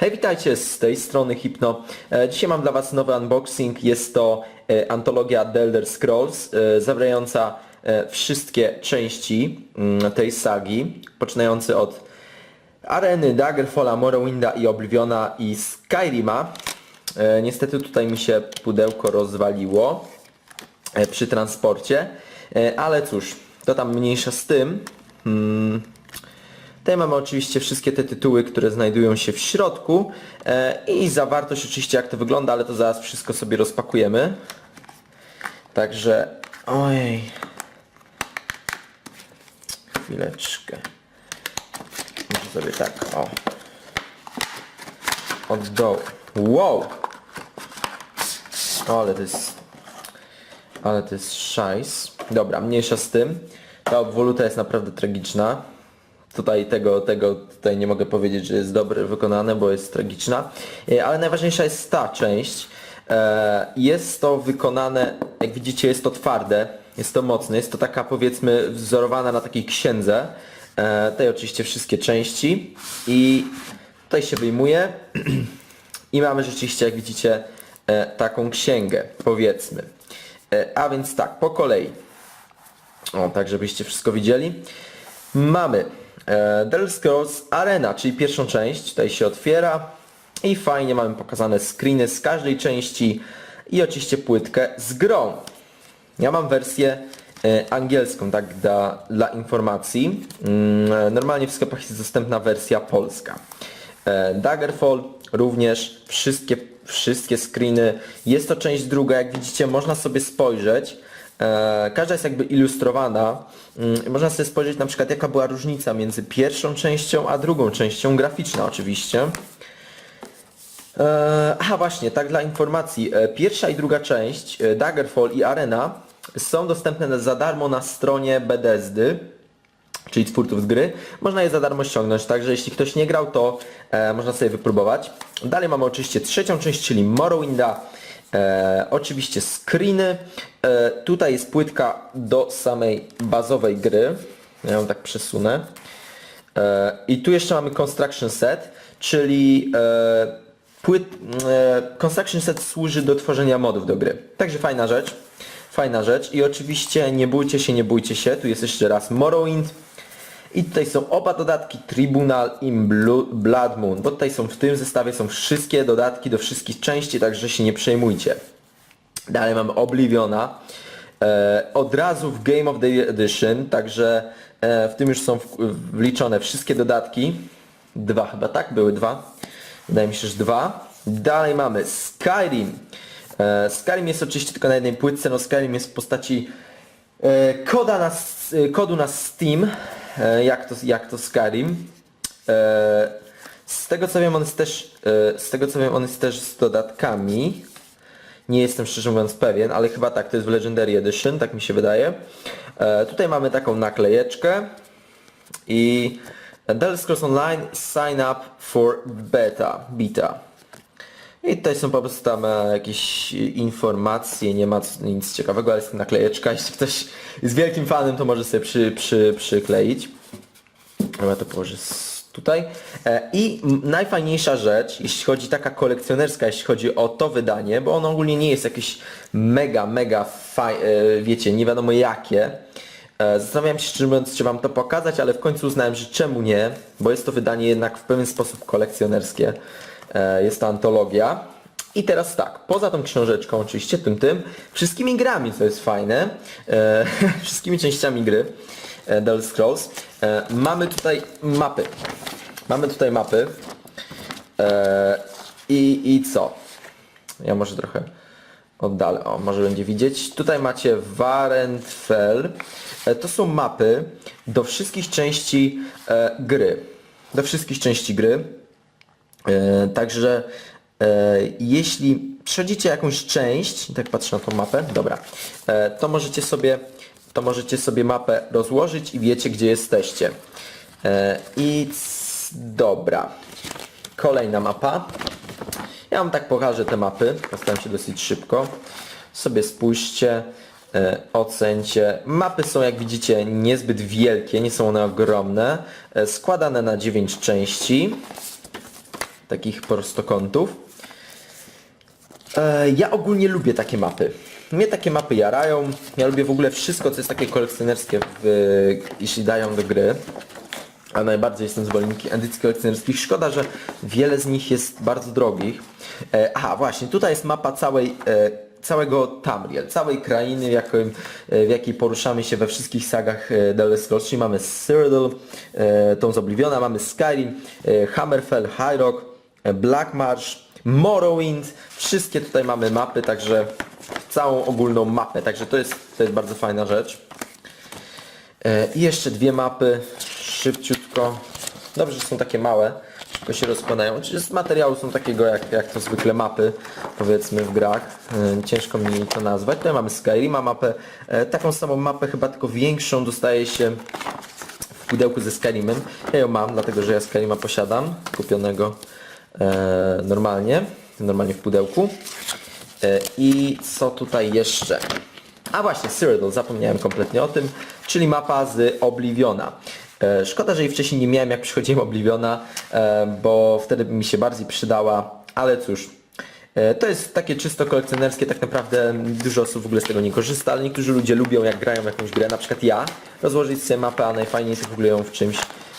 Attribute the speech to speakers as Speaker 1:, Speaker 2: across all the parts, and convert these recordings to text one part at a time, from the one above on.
Speaker 1: Hej, witajcie z tej strony Hypno. E, Dzisiaj mam dla Was nowy unboxing. Jest to e, antologia The Elder Scrolls, e, zawierająca wszystkie części mm, tej sagi, poczynający od Areny, Daggerfalla, Morrowinda i Obliviona i Skyrima. Niestety tutaj mi się pudełko rozwaliło przy transporcie, ale cóż, to tam mniejsza z tym. Hmm. Tutaj mamy oczywiście wszystkie te tytuły, które znajdują się w środku e, i zawartość oczywiście jak to wygląda, ale to zaraz wszystko sobie rozpakujemy. Także, ojej. Chwileczkę. Może sobie tak, o. Od dołu. Wow! Ale to jest... Ale to jest szajs. Dobra, mniejsza z tym. Ta obwoluta jest naprawdę tragiczna. Tutaj tego, tego tutaj nie mogę powiedzieć, że jest dobrze wykonane, bo jest tragiczna. E, Ale najważniejsza jest ta część. E, Jest to wykonane, jak widzicie jest to twarde, jest to mocne, jest to taka powiedzmy wzorowana na takiej księdze. E, Tutaj oczywiście wszystkie części i tutaj się wyjmuje i mamy rzeczywiście, jak widzicie, taką księgę, powiedzmy. A więc tak, po kolei. O, tak żebyście wszystko widzieli. Mamy e, Elder Scrolls Arena, czyli pierwszą część. Tutaj się otwiera i fajnie mamy pokazane screeny z każdej części i oczywiście płytkę z grą. Ja mam wersję e, angielską, tak dla, dla informacji. Mm, e, Normalnie w sklepach jest dostępna wersja polska. Daggerfall również wszystkie, wszystkie screeny. Jest to część druga, jak widzicie można sobie spojrzeć. E, Każda jest jakby ilustrowana. Mm, Można sobie spojrzeć na przykład jaka była różnica między pierwszą częścią a drugą częścią, graficzna oczywiście. E, Aha, właśnie, tak dla informacji. e, Pierwsza i druga część, Daggerfall i Arena, są dostępne za darmo na stronie Bethesdy, czyli twórców z gry. Można je za darmo ściągnąć, także jeśli ktoś nie grał, to można sobie wypróbować. Dalej mamy oczywiście trzecią część, czyli Morrowinda. E, oczywiście screeny. E, tutaj jest płytka do samej bazowej gry. Ja ją tak przesunę. E, I tu jeszcze mamy Construction Set, czyli e, płyt, e, Construction Set służy do tworzenia modów do gry. Także fajna rzecz. Fajna rzecz. I oczywiście nie bójcie się, nie bójcie się. Tu jest jeszcze raz Morrowind. I tutaj są oba dodatki Tribunal i Blood Moon, bo tutaj są w tym zestawie są wszystkie dodatki do wszystkich części, także się nie przejmujcie. Dalej mamy Obliviona. E, od razu w Game of the Edition, także e, w tym już są w, wliczone wszystkie dodatki. Dwa chyba, tak? Były dwa. Wydaje mi się, że dwa. Dalej mamy Skyrim. E, Skyrim jest oczywiście tylko na jednej płytce, no Skyrim jest w postaci e, koda na, e, kodu na Steam, jak to, jak to Skyrim. E, z tego co wiem on jest też, e, z tego co wiem on jest też z dodatkami. Nie jestem szczerze mówiąc pewien, ale chyba tak, to jest w Legendary Edition, tak mi się wydaje. E, tutaj mamy taką naklejeczkę i Elder Scrolls Online sign up for beta, beta. I tutaj są po prostu tam e, jakieś informacje, nie ma nic ciekawego, ale jest naklejeczka. Jeśli ktoś jest wielkim fanem, to może sobie przy, przy, przykleić. Ja to położę tutaj. E, I najfajniejsza rzecz, jeśli chodzi taka kolekcjonerska, jeśli chodzi o to wydanie, bo ono ogólnie nie jest jakieś mega, mega faj, e, wiecie, nie wiadomo jakie. Zastanawiałem się, mówiąc, czy Wam to pokazać, ale w końcu uznałem, że czemu nie, bo jest to wydanie jednak w pewien sposób kolekcjonerskie. E, Jest to antologia. I teraz tak, poza tą książeczką oczywiście, tym tym, wszystkimi grami, co jest fajne, e, wszystkimi częściami gry e, The Scrolls, e, mamy tutaj mapy. Mamy tutaj mapy. E, i, I co? Ja może trochę oddalę, o może będzie widzieć. Tutaj macie Warenfell. E, To są mapy do wszystkich części e, gry. Do wszystkich części gry. E, Także e, jeśli przechodzicie jakąś część, tak patrzę na tą mapę, dobra, e, to możecie sobie to możecie sobie mapę rozłożyć i wiecie gdzie jesteście. I dobra. Kolejna mapa. Ja wam tak pokażę te mapy. Postaram się dosyć szybko. Sobie spójrzcie, ocencie. Mapy są jak widzicie niezbyt wielkie, nie są one ogromne. Składane na 9 części. Takich prostokątów. E, ja ogólnie lubię takie mapy. Mnie takie mapy jarają. Ja lubię w ogóle wszystko, co jest takie kolekcjonerskie, w, jeśli dają do gry. A najbardziej jestem zwolennikiem edycji kolekcjonerskich. Szkoda, że wiele z nich jest bardzo drogich. E, aha, właśnie, tutaj jest mapa całej, e, całego Tamriel, całej krainy, w, jakim, e, w jakiej poruszamy się we wszystkich sagach e, The czyli mamy Cyrodiil, e, tą z Obliviona, mamy Skyrim, e, Hammerfell, High Rock, Black Marsh, Morrowind, wszystkie tutaj mamy mapy, także całą ogólną mapę, także to jest, to jest bardzo fajna rzecz. E, I jeszcze dwie mapy, szybciutko. Dobrze, że są takie małe, szybko się rozkładają. Czy z materiału są takiego jak, jak to zwykle mapy, powiedzmy w grach. E, Ciężko mi to nazwać. Tutaj mamy Skyrima mapę, e, taką samą mapę, chyba tylko większą dostaje się w pudełku ze Skyrimem. Ja ją mam, dlatego że ja Skyrima posiadam, kupionego e, normalnie, normalnie w pudełku. E, I co tutaj jeszcze? A właśnie, Cyrodiil, zapomniałem kompletnie o tym, czyli mapa z Obliviona. E, Szkoda, że jej wcześniej nie miałem jak przychodziłem Obliviona, e, bo wtedy mi się bardziej przydała, ale cóż. E, To jest takie czysto kolekcjonerskie, tak naprawdę dużo osób w ogóle z tego nie korzysta, ale niektórzy ludzie lubią jak grają jakąś grę, na przykład ja, rozłożyć sobie mapę, a najfajniej to w ogóle ją w czymś,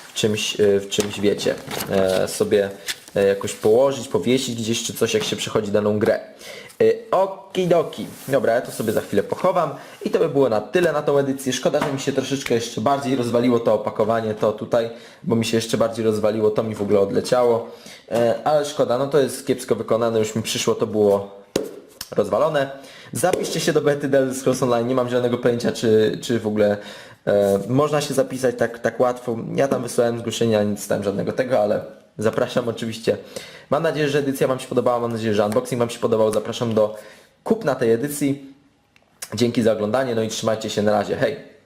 Speaker 1: w czymś, e, w czymś wiecie, e, sobie e, jakoś położyć, powiesić gdzieś czy coś, jak się przechodzi daną grę. E, Okidoki. Dobra, ja to sobie za chwilę pochowam i to by było na tyle na tą edycję. Szkoda, że mi się troszeczkę jeszcze bardziej rozwaliło to opakowanie, to tutaj, bo mi się jeszcze bardziej rozwaliło, to mi w ogóle odleciało. E, Ale szkoda, no to jest kiepsko wykonane, już mi przyszło, to było rozwalone. Zapiszcie się do bety Elder Scrolls Online, nie mam żadnego pojęcia, czy, czy w ogóle e, można się zapisać tak, tak łatwo. Ja tam wysłałem zgłoszenia, nie dostałem żadnego tego, ale zapraszam oczywiście. Mam nadzieję, że edycja Wam się podobała, mam nadzieję, że unboxing Wam się podobał. Zapraszam do kupna tej edycji. Dzięki za oglądanie, no i trzymajcie się na razie. Hej!